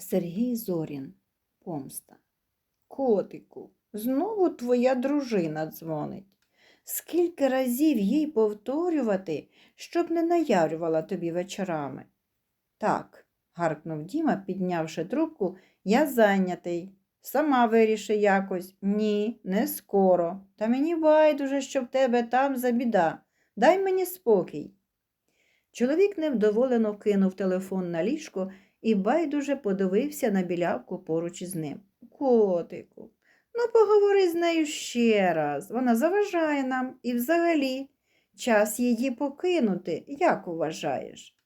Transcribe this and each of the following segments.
Сергій Зорін. Помста. Котику, знову твоя дружина дзвонить. Скільки разів їй повторювати, щоб не наярювала тобі вечорами? Так, гаркнув Діма, піднявши трубку, я зайнятий. Сама виріши якось. Ні, не скоро. Та мені байдуже, що в тебе там за біда. Дай мені спокій. Чоловік невдоволено кинув телефон на ліжко і байдуже подивився на білявку поруч із ним. Котику, ну поговори з нею ще раз. Вона заважає нам і взагалі час її покинути, як вважаєш?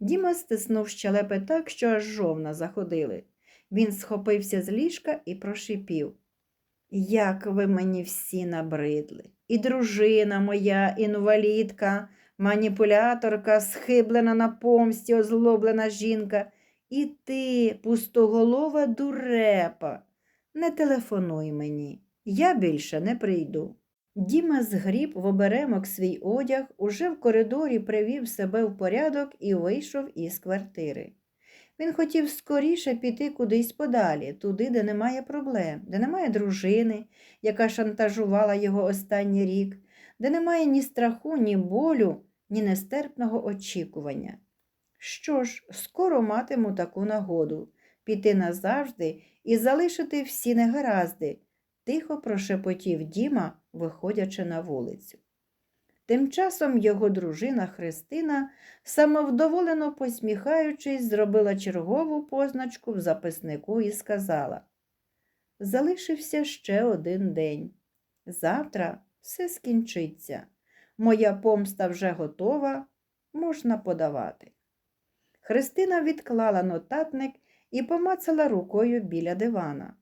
Діма стиснув щелепи так, що аж жовна заходили. Він схопився з ліжка і прошипів. Як ви мені всі набридли. І дружина моя, інвалідка, маніпуляторка, схиблена на помсті, озлоблена жінка, і ти, пустоголова дурепа. Не телефонуй мені, я більше не прийду. Діма згріб в оберемок свій одяг, уже в коридорі привів себе в порядок і вийшов із квартири. Він хотів скоріше піти кудись подалі, туди, де немає проблем, де немає дружини, яка шантажувала його останній рік, де немає ні страху, ні болю, ні нестерпного очікування. Що ж, скоро матиму таку нагоду піти назавжди і залишити всі негаразди, тихо прошепотів Діма, виходячи на вулицю. Тим часом його дружина Христина, самовдоволено посміхаючись, зробила чергову позначку в записнику і сказала Залишився ще один день. Завтра все скінчиться. Моя помста вже готова, можна подавати. Христина відклала нотатник і помацала рукою біля дивана.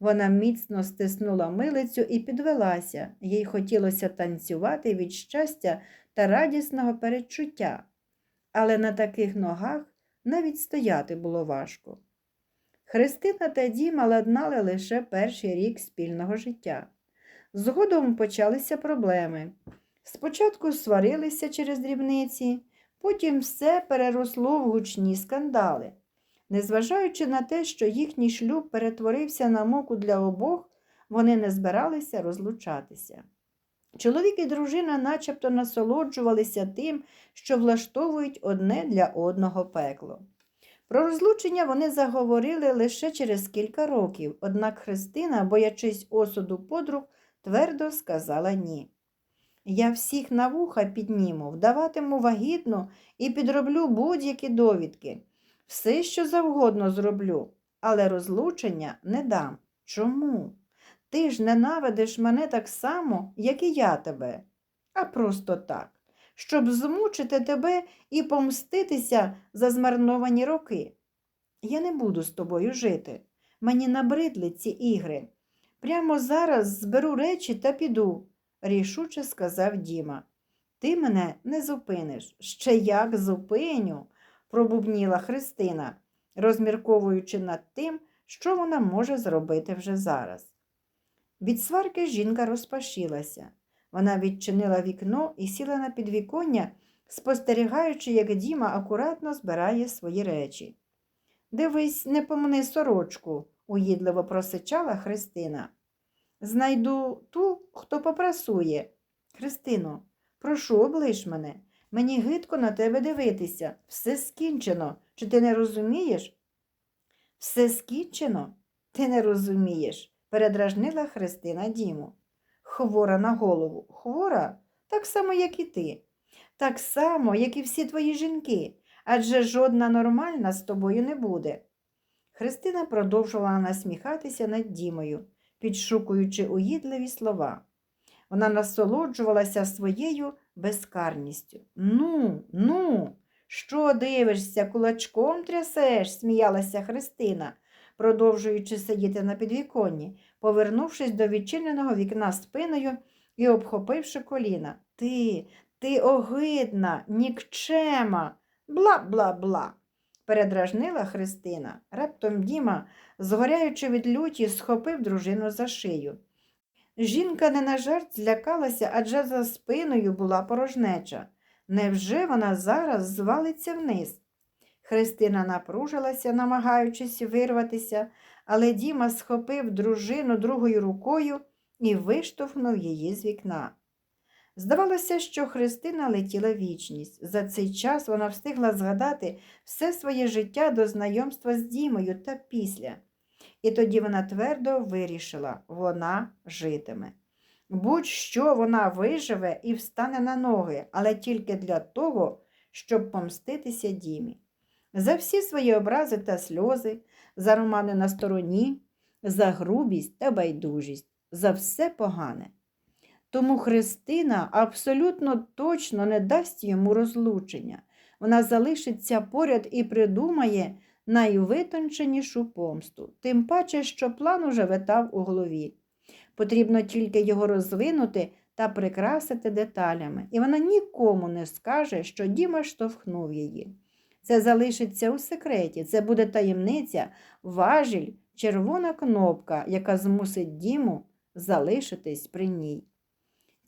Вона міцно стиснула милицю і підвелася, їй хотілося танцювати від щастя та радісного передчуття, але на таких ногах навіть стояти було важко. Христина та Діма ладнали лише перший рік спільного життя. Згодом почалися проблеми. Спочатку сварилися через дрібниці, потім все переросло в гучні скандали. Незважаючи на те, що їхній шлюб перетворився на муку для обох, вони не збиралися розлучатися. Чоловік і дружина начебто насолоджувалися тим, що влаштовують одне для одного пекло. Про розлучення вони заговорили лише через кілька років, однак Христина, боячись осуду подруг, твердо сказала ні. Я всіх на вуха підніму, вдаватиму вагітну і підроблю будь-які довідки. Все, що завгодно зроблю, але розлучення не дам. Чому? Ти ж ненавидиш мене так само, як і я тебе, а просто так, щоб змучити тебе і помститися за змарновані роки. Я не буду з тобою жити. Мені набридли ці ігри. Прямо зараз зберу речі та піду, рішуче сказав Діма. Ти мене не зупиниш. Ще як зупиню пробубніла Христина, розмірковуючи над тим, що вона може зробити вже зараз. Від сварки жінка розпашілася. Вона відчинила вікно і сіла на підвіконня, спостерігаючи, як Діма акуратно збирає свої речі. Дивись, не помни сорочку, уїдливо просичала Христина. Знайду ту, хто попрасує. Христино, прошу, облиш мене. Мені гидко на тебе дивитися. Все скінчено. Чи ти не розумієш? Все скінчено? Ти не розумієш, передражнила Христина Діму. Хвора на голову. Хвора? Так само, як і ти. Так само, як і всі твої жінки, адже жодна нормальна з тобою не буде. Христина продовжувала насміхатися над Дімою, підшукуючи уїдливі слова. Вона насолоджувалася своєю безкарністю. Ну, ну, що дивишся, кулачком трясеш, сміялася Христина, продовжуючи сидіти на підвіконні, повернувшись до відчиненого вікна спиною і обхопивши коліна. Ти, ти огидна, нікчема, бла бла бла. Передражнила Христина. Раптом Діма, згоряючи від люті, схопив дружину за шию. Жінка не на жарт злякалася, адже за спиною була порожнеча. Невже вона зараз звалиться вниз? Христина напружилася, намагаючись вирватися, але Діма схопив дружину другою рукою і виштовхнув її з вікна. Здавалося, що Христина летіла вічність. За цей час вона встигла згадати все своє життя до знайомства з Дімою та після. І тоді вона твердо вирішила вона житиме. Будь-що вона виживе і встане на ноги, але тільки для того, щоб помститися Дімі. За всі свої образи та сльози, за романи на стороні, за грубість та байдужість, за все погане. Тому Христина абсолютно точно не дасть йому розлучення. Вона залишиться поряд і придумає найвитонченішу помсту, тим паче, що план уже витав у голові. Потрібно тільки його розвинути та прикрасити деталями, і вона нікому не скаже, що Діма штовхнув її. Це залишиться у секреті, це буде таємниця, важіль, червона кнопка, яка змусить Діму залишитись при ній.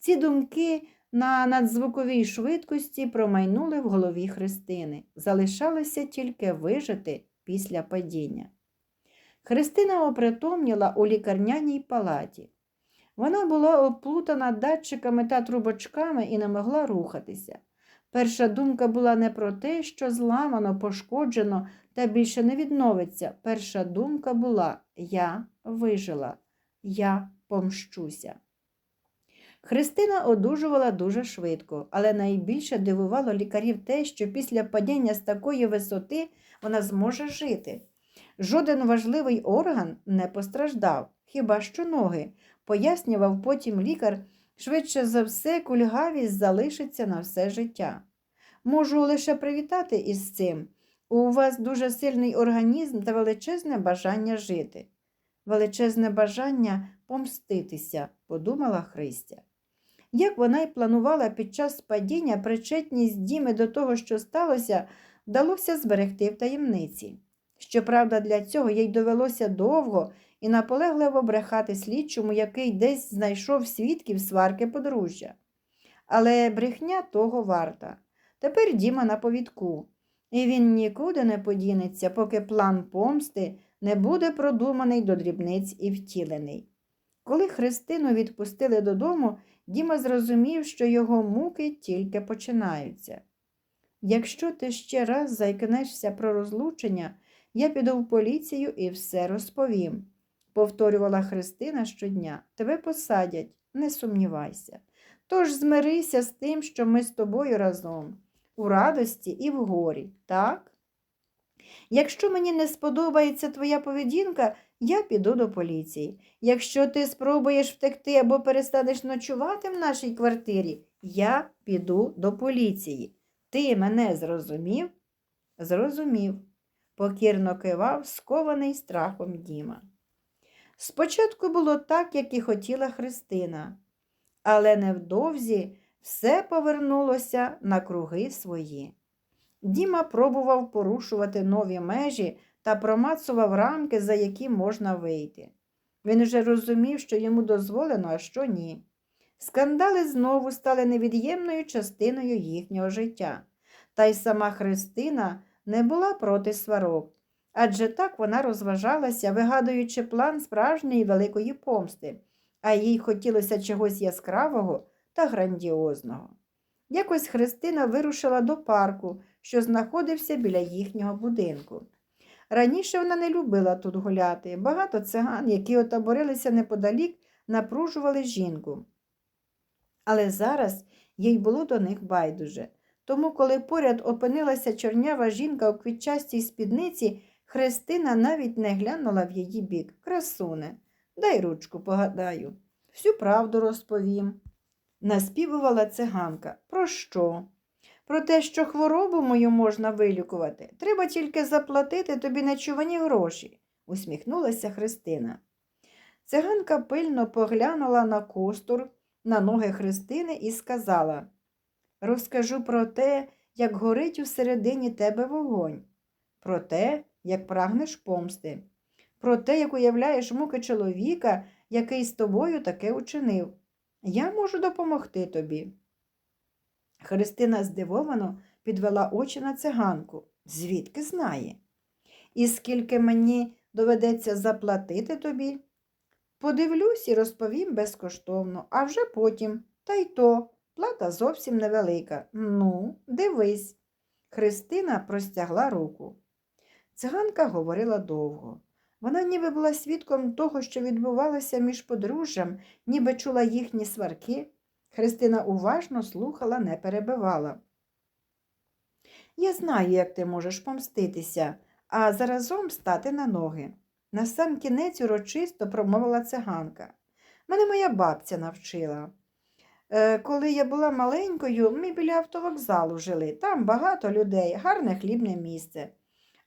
Ці думки на надзвуковій швидкості промайнули в голові Христини. Залишалося тільки вижити після падіння. Христина опритомніла у лікарняній палаті. Вона була оплутана датчиками та трубочками і не могла рухатися. Перша думка була не про те, що зламано, пошкоджено та більше не відновиться. Перша думка була Я вижила, я помщуся. Христина одужувала дуже швидко, але найбільше дивувало лікарів те, що після падіння з такої висоти вона зможе жити. Жоден важливий орган не постраждав, хіба що ноги, пояснював потім лікар, швидше за все, кульгавість залишиться на все життя. Можу лише привітати із цим. У вас дуже сильний організм та величезне бажання жити. Величезне бажання помститися, подумала Христя. Як вона й планувала під час падіння причетність Діми до того, що сталося, вдалося зберегти в таємниці. Щоправда, для цього їй довелося довго і наполегливо брехати слідчому, який десь знайшов свідків сварки подружжя. Але брехня того варта. Тепер Діма на повідку, і він нікуди не подінеться, поки план помсти не буде продуманий до дрібниць і втілений. Коли Христину відпустили додому, Діма зрозумів, що його муки тільки починаються. Якщо ти ще раз зайкнешся про розлучення, я піду в поліцію і все розповім, повторювала Христина щодня. Тебе посадять, не сумнівайся. Тож змирися з тим, що ми з тобою разом, у радості і в горі, так? Якщо мені не сподобається твоя поведінка, я піду до поліції. Якщо ти спробуєш втекти або перестанеш ночувати в нашій квартирі, я піду до поліції. Ти мене зрозумів? Зрозумів, покірно кивав, скований страхом Діма. Спочатку було так, як і хотіла Христина, але невдовзі все повернулося на круги свої. Діма пробував порушувати нові межі та промацував рамки, за які можна вийти. Він уже розумів, що йому дозволено, а що ні. Скандали знову стали невід'ємною частиною їхнього життя, та й сама Христина не була проти сварок, адже так вона розважалася, вигадуючи план справжньої великої помсти, а їй хотілося чогось яскравого та грандіозного. Якось Христина вирушила до парку, що знаходився біля їхнього будинку. Раніше вона не любила тут гуляти. Багато циган, які отаборилися неподалік, напружували жінку. Але зараз їй було до них байдуже. Тому, коли поряд опинилася чорнява жінка у квітчастій спідниці, Христина навіть не глянула в її бік. Красуне, дай ручку погадаю. Всю правду розповім. Наспівувала циганка. Про що? Про те, що хворобу мою можна вилікувати. Треба тільки заплатити тобі нечувані гроші, усміхнулася Христина. Циганка пильно поглянула на костур, на ноги Христини і сказала Розкажу про те, як горить усередині тебе вогонь, про те, як прагнеш помсти, про те, як уявляєш муки чоловіка, який з тобою таке учинив. Я можу допомогти тобі. Христина здивовано підвела очі на циганку. Звідки знає? І скільки мені доведеться заплатити тобі? Подивлюсь і розповім безкоштовно, а вже потім. Та й то, плата зовсім невелика. Ну, дивись. Христина простягла руку. Циганка говорила довго. Вона ніби була свідком того, що відбувалося між подружжям, ніби чула їхні сварки. Христина уважно слухала, не перебивала. Я знаю, як ти можеш помститися, а заразом стати на ноги. На сам кінець урочисто промовила циганка. Мене моя бабця навчила. Е, коли я була маленькою, ми біля автовокзалу жили. Там багато людей, гарне хлібне місце.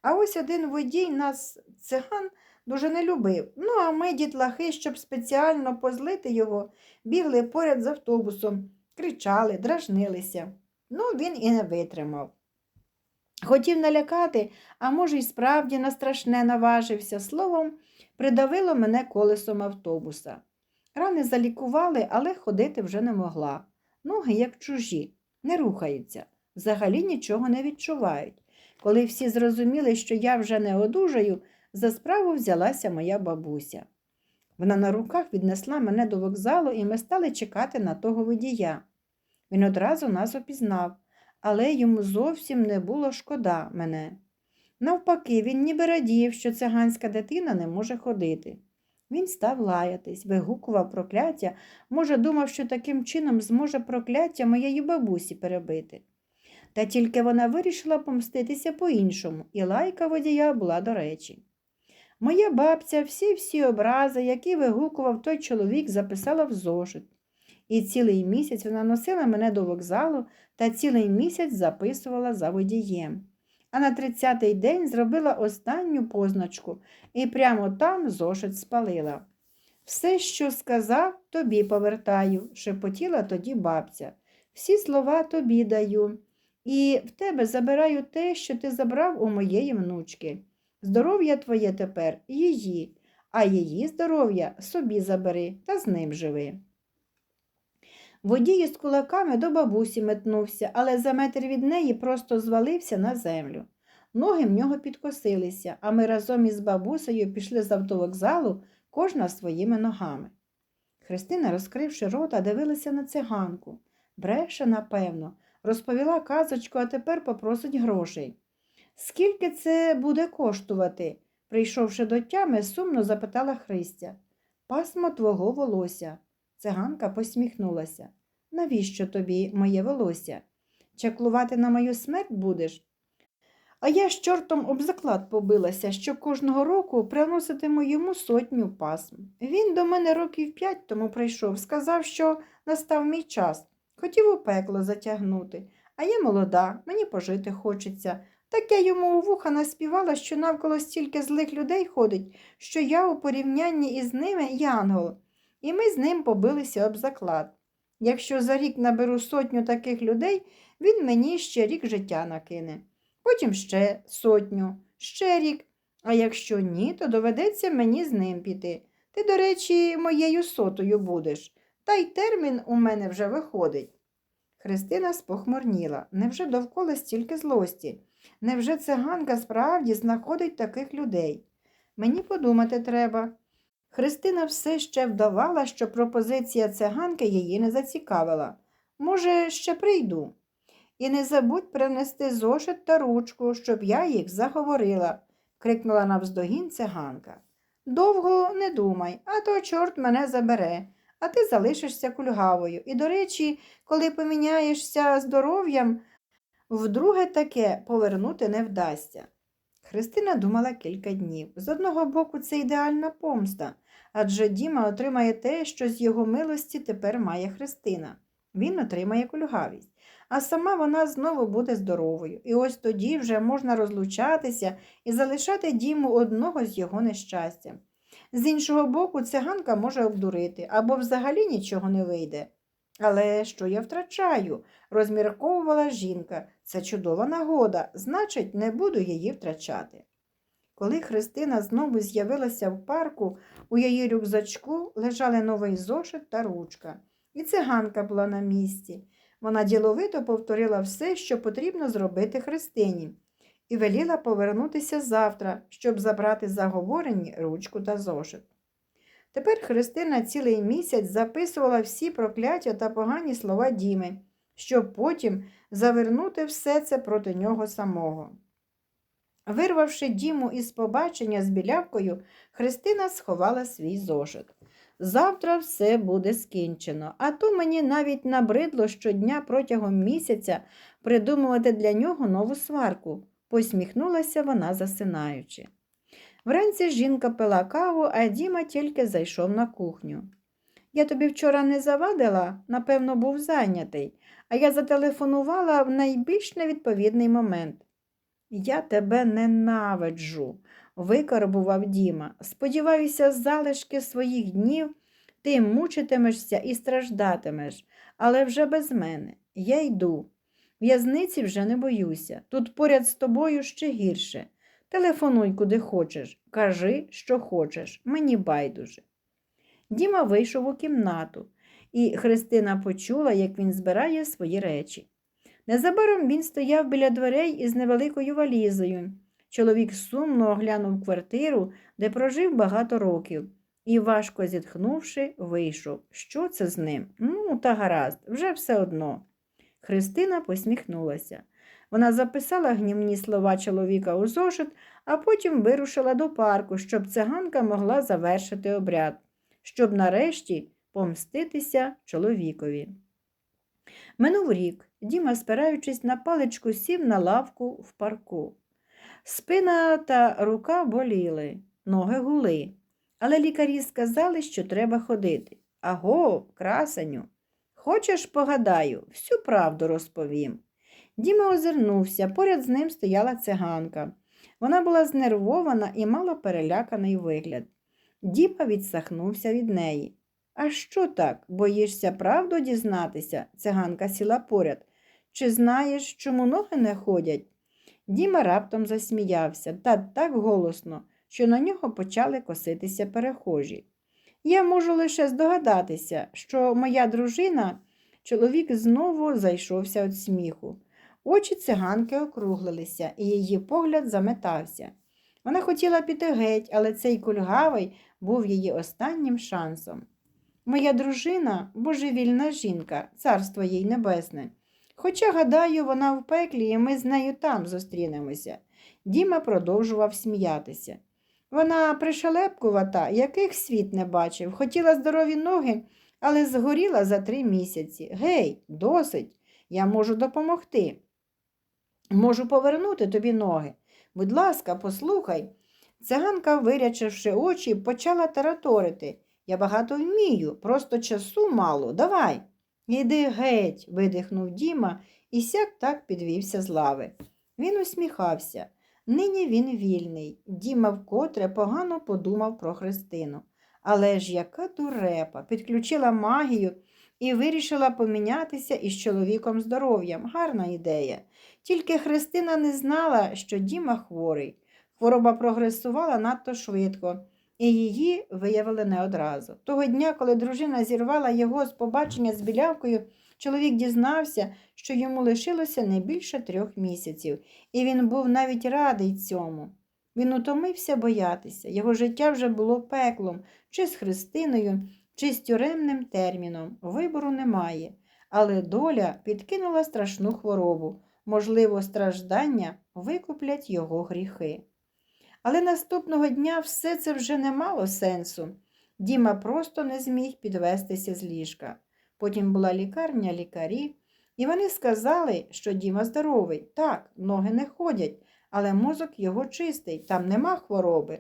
А ось один водій нас циган дуже не любив. Ну, а ми, дітлахи, щоб спеціально позлити його, бігли поряд з автобусом, кричали, дражнилися. Ну, він і не витримав. Хотів налякати, а може, й справді на страшне наважився. Словом, придавило мене колесом автобуса. Рани залікували, але ходити вже не могла. Ноги, як чужі, не рухаються, взагалі нічого не відчувають. Коли всі зрозуміли, що я вже не одужаю, за справу взялася моя бабуся. Вона на руках віднесла мене до вокзалу, і ми стали чекати на того водія. Він одразу нас опізнав, але йому зовсім не було шкода мене. Навпаки, він ніби радів, що циганська дитина не може ходити. Він став лаятись, вигукував прокляття, може, думав, що таким чином зможе прокляття моєї бабусі перебити. Та тільки вона вирішила помститися по-іншому, і лайка водія була до речі. Моя бабця всі всі образи, які вигукував той чоловік, записала в зошит. І цілий місяць вона носила мене до вокзалу та цілий місяць записувала за водієм. А на 30-й день зробила останню позначку і прямо там зошит спалила. Все, що сказав, тобі повертаю, шепотіла тоді бабця. Всі слова тобі даю. І в тебе забираю те, що ти забрав у моєї внучки. Здоров'я твоє тепер її, а її здоров'я собі забери та з ним живи. Водій із кулаками до бабусі метнувся, але за метр від неї просто звалився на землю. Ноги в нього підкосилися, а ми разом із бабусею пішли з автовокзалу, кожна своїми ногами. Христина, розкривши рота, дивилася на циганку. Бреше, напевно, розповіла казочку, а тепер попросить грошей. Скільки це буде коштувати? прийшовши до тями, сумно запитала Христя. Пасмо твого волосся. Циганка посміхнулася. Навіщо тобі моє волосся? Чаклувати на мою смерть будеш? А я з чортом об заклад побилася, що кожного року приноситиму йому сотню пасм. Він до мене років п'ять тому прийшов, сказав, що настав мій час. Хотів у пекло затягнути. А я молода, мені пожити хочеться. Так я йому у вуха наспівала, що навколо стільки злих людей ходить, що я у порівнянні із ними янгол. І ми з ним побилися об заклад. Якщо за рік наберу сотню таких людей, він мені ще рік життя накине. Потім ще сотню, ще рік. А якщо ні, то доведеться мені з ним піти. Ти, до речі, моєю сотою будеш, та й термін у мене вже виходить. Христина спохмурніла. Невже довкола стільки злості? Невже циганка справді знаходить таких людей? Мені подумати треба. Христина все ще вдавала, що пропозиція циганки її не зацікавила. Може, ще прийду. І не забудь принести зошит та ручку, щоб я їх заговорила, крикнула навздогін циганка. Довго не думай, а то чорт мене забере, а ти залишишся кульгавою. І, до речі, коли поміняєшся здоров'ям, вдруге таке повернути не вдасться. Христина думала кілька днів. З одного боку, це ідеальна помста, адже Діма отримає те, що з його милості тепер має Христина. Він отримає кульгавість, а сама вона знову буде здоровою. І ось тоді вже можна розлучатися і залишати Діму одного з його нещастям. З іншого боку, циганка може обдурити або взагалі нічого не вийде. Але що я втрачаю? розмірковувала жінка. Це чудова нагода, значить, не буду її втрачати. Коли Христина знову з'явилася в парку, у її рюкзачку лежали новий зошит та ручка, і циганка була на місці. Вона діловито повторила все, що потрібно зробити Христині, і веліла повернутися завтра, щоб забрати заговорені ручку та зошит. Тепер Христина цілий місяць записувала всі прокляття та погані слова Діми, щоб потім завернути все це проти нього самого. Вирвавши Діму із побачення з білявкою, Христина сховала свій зошит. Завтра все буде скінчено, а то мені навіть набридло щодня протягом місяця придумувати для нього нову сварку, посміхнулася вона, засинаючи. Вранці жінка пила каву, а Діма тільки зайшов на кухню. Я тобі вчора не завадила, напевно, був зайнятий, а я зателефонувала в найбільш невідповідний момент. Я тебе ненавиджу, викарбував Діма. Сподіваюся, залишки своїх днів ти мучитимешся і страждатимеш, але вже без мене. Я йду. В'язниці вже не боюся. Тут поряд з тобою ще гірше. Телефонуй куди хочеш, кажи, що хочеш, мені байдуже. Діма вийшов у кімнату, і Христина почула, як він збирає свої речі. Незабаром він стояв біля дверей із невеликою валізою. Чоловік сумно оглянув квартиру, де прожив багато років, і, важко зітхнувши, вийшов. Що це з ним? Ну, та гаразд, вже все одно. Христина посміхнулася. Вона записала гнівні слова чоловіка у зошит, а потім вирушила до парку, щоб циганка могла завершити обряд, щоб нарешті помститися чоловікові. Минув рік. Діма, спираючись на паличку, сів на лавку в парку. Спина та рука боліли, ноги гули, але лікарі сказали, що треба ходити. Аго, красеню, хочеш, погадаю, всю правду розповім. Діма озирнувся, поряд з ним стояла циганка. Вона була знервована і мала переляканий вигляд. Діма відсахнувся від неї. А що так? Боїшся правду дізнатися? Циганка сіла поряд. Чи знаєш, чому ноги не ходять? Діма раптом засміявся та так голосно, що на нього почали коситися перехожі. Я можу лише здогадатися, що моя дружина, чоловік знову зайшовся від сміху. Очі циганки округлилися, і її погляд заметався. Вона хотіла піти геть, але цей кульгавий був її останнім шансом. Моя дружина божевільна жінка, царство їй небесне. Хоча, гадаю, вона в пеклі, і ми з нею там зустрінемося. Діма продовжував сміятися. Вона пришелепкувата, яких світ не бачив, хотіла здорові ноги, але згоріла за три місяці. Гей, досить, я можу допомогти. Можу повернути тобі ноги. Будь ласка, послухай. Циганка, вирячивши очі, почала тараторити. Я багато вмію, просто часу мало. Давай. Іди геть, видихнув Діма і сяк так підвівся з лави. Він усміхався. Нині він вільний. Діма вкотре погано подумав про Христину. Але ж яка дурепа, підключила магію і вирішила помінятися із чоловіком здоров'ям. Гарна ідея. Тільки Христина не знала, що Діма хворий. Хвороба прогресувала надто швидко, і її виявили не одразу. Того дня, коли дружина зірвала його з побачення з білявкою, чоловік дізнався, що йому лишилося не більше трьох місяців, і він був навіть радий цьому. Він утомився боятися, його життя вже було пеклом, чи з Христиною, чи з тюремним терміном. Вибору немає. Але доля підкинула страшну хворобу. Можливо, страждання викуплять його гріхи. Але наступного дня все це вже не мало сенсу. Діма просто не зміг підвестися з ліжка. Потім була лікарня, лікарі, і вони сказали, що Діма здоровий. Так, ноги не ходять, але мозок його чистий, там нема хвороби.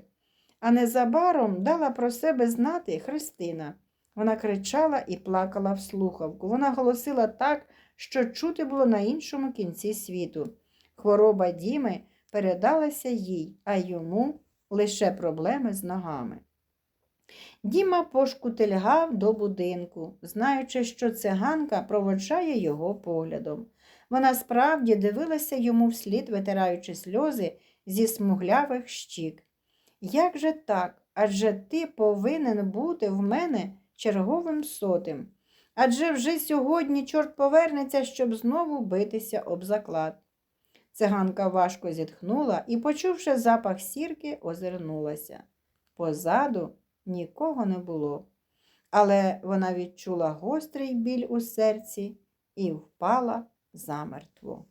А незабаром дала про себе знати Христина. Вона кричала і плакала в слухавку. Вона голосила так, що чути було на іншому кінці світу. Хвороба Діми передалася їй, а йому лише проблеми з ногами. Діма пошкутильгав до будинку, знаючи, що циганка проводжає його поглядом. Вона справді дивилася йому вслід, витираючи сльози зі смуглявих щік. Як же так? Адже ти повинен бути в мене черговим сотим. Адже вже сьогодні чорт повернеться, щоб знову битися об заклад. Циганка важко зітхнула і, почувши запах сірки, озирнулася. Позаду нікого не було, але вона відчула гострий біль у серці і впала замертво.